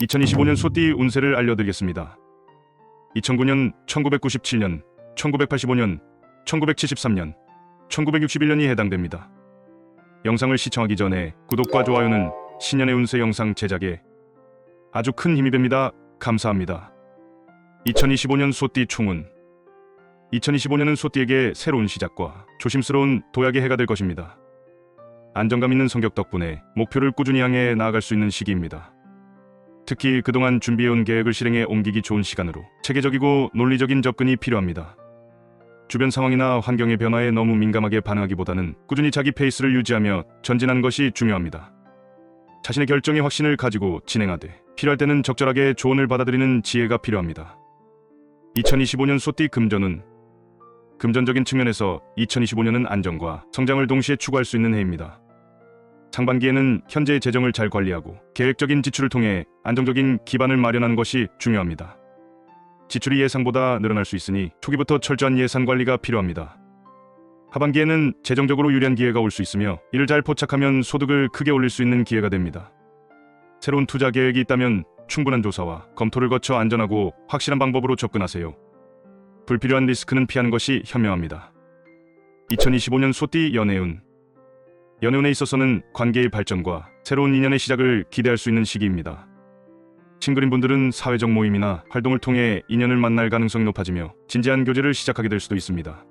2025년 소띠 운세를 알려드리겠습니다. 2009년, 1997년, 1985년, 1973년, 1961년이 해당됩니다. 영상을 시청하기 전에 구독과 좋아요는 신년의 운세 영상 제작에 아주 큰 힘이 됩니다. 감사합니다. 2025년 소띠 충운 2025년은 소띠에게 새로운 시작과 조심스러운 도약의 해가 될 것입니다. 안정감 있는 성격 덕분에 목표를 꾸준히 향해 나아갈 수 있는 시기입니다. 특히 그동안 준비해온 계획을 실행에 옮기기 좋은 시간으로 체계적이고 논리적인 접근이 필요합니다. 주변 상황이나 환경의 변화에 너무 민감하게 반응하기보다는 꾸준히 자기 페이스를 유지하며 전진하는 것이 중요합니다. 자신의 결정에 확신을 가지고 진행하되 필요할 때는 적절하게 조언을 받아들이는 지혜가 필요합니다. 2025년 소띠 금전은 금전적인 측면에서 2025년은 안정과 성장을 동시에 추구할 수 있는 해입니다. 상반기에는 현재의 재정을 잘 관리하고 계획적인 지출을 통해 안정적인 기반을 마련하는 것이 중요합니다. 지출이 예상보다 늘어날 수 있으니 초기부터 철저한 예산 관리가 필요합니다. 하반기에는 재정적으로 유리한 기회가 올 수 있으며 이를 잘 포착하면 소득을 크게 올릴 수 있는 기회가 됩니다. 새로운 투자 계획이 있다면 충분한 조사와 검토를 거쳐 안전하고 확실한 방법으로 접근하세요. 불필요한 리스크는 피하는 것이 현명합니다. 2025년 소띠 연애운 연애운에 있어서는 관계의 발전과 새로운 인연의 시작을 기대할 수 있는 시기입니다. 싱글인 분들은 사회적 모임이나 활동을 통해 인연을 만날 가능성이 높아지며 진지한 교제를 시작하게 될 수도 있습니다.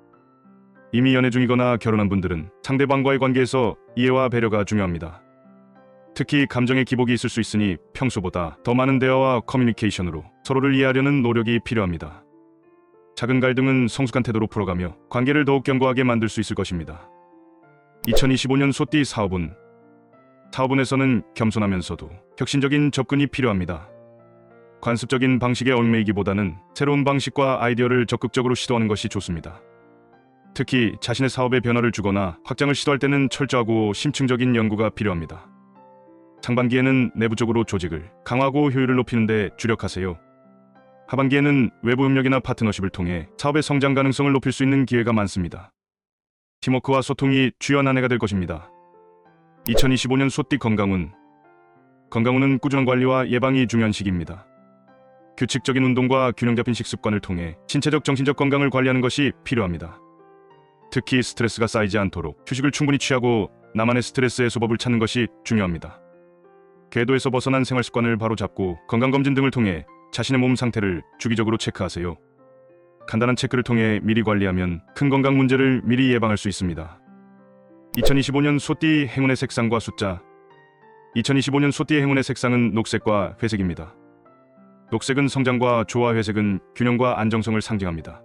이미 연애 중이거나 결혼한 분들은 상대방과의 관계에서 이해와 배려가 중요합니다. 특히 감정의 기복이 있을 수 있으니 평소보다 더 많은 대화와 커뮤니케이션으로 서로를 이해하려는 노력이 필요합니다. 작은 갈등은 성숙한 태도로 풀어가며 관계를 더욱 견고하게 만들 수 있을 것입니다. 2025년 소띠 사업은 사업운에서는 겸손하면서도 혁신적인 접근이 필요합니다. 관습적인 방식에 얽매이기보다는 새로운 방식과 아이디어를 적극적으로 시도하는 것이 좋습니다. 특히 자신의 사업에 변화를 주거나 확장을 시도할 때는 철저하고 심층적인 연구가 필요합니다. 상반기에는 내부적으로 조직을 강화하고 효율을 높이는 데 주력하세요. 하반기에는 외부 협력이나 파트너십을 통해 사업의 성장 가능성을 높일 수 있는 기회가 많습니다. 팀워크와 소통이 주요한 한 해가 될 것입니다. 2025년 소띠 건강운 건강운은 꾸준한 관리와 예방이 중요한 시기입니다. 규칙적인 운동과 균형 잡힌 식습관을 통해 신체적 정신적 건강을 관리하는 것이 필요합니다. 특히 스트레스가 쌓이지 않도록 휴식을 충분히 취하고 나만의 스트레스 해소법을 찾는 것이 중요합니다. 궤도에서 벗어난 생활 습관을 바로 잡고 건강검진 등을 통해 자신의 몸 상태를 주기적으로 체크하세요. 간단한 체크를 통해 미리 관리하면 큰 건강 문제를 미리 예방할 수 있습니다. 2025년 소띠 행운의 색상과 숫자 2025년 소띠의 행운의 색상은 녹색과 회색입니다. 녹색은 성장과 조화, 회색은 균형과 안정성을 상징합니다.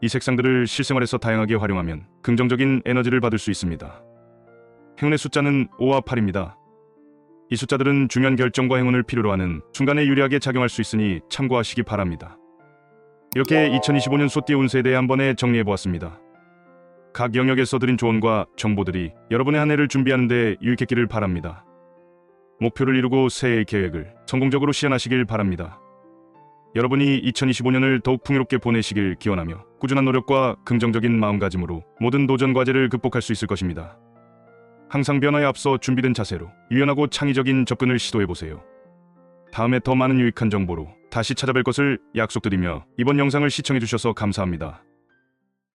이 색상들을 실생활에서 다양하게 활용하면 긍정적인 에너지를 받을 수 있습니다. 행운의 숫자는 5와 8입니다. 이 숫자들은 중요한 결정과 행운을 필요로 하는 순간에 유리하게 작용할 수 있으니 참고하시기 바랍니다. 이렇게 2025년 소띠 운세에 대해 한 번에 정리해 보았습니다. 각 영역에서 드린 조언과 정보들이 여러분의 한 해를 준비하는 데 유익했기를 바랍니다. 목표를 이루고 새해의 계획을 성공적으로 실현하시길 바랍니다. 여러분이 2025년을 더욱 풍요롭게 보내시길 기원하며 꾸준한 노력과 긍정적인 마음가짐으로 모든 도전 과제를 극복할 수 있을 것입니다. 항상 변화에 앞서 준비된 자세로 유연하고 창의적인 접근을 시도해 보세요. 다음에 더 많은 유익한 정보로 다시 찾아뵐 것을 약속드리며 이번 영상을 시청해 주셔서 감사합니다.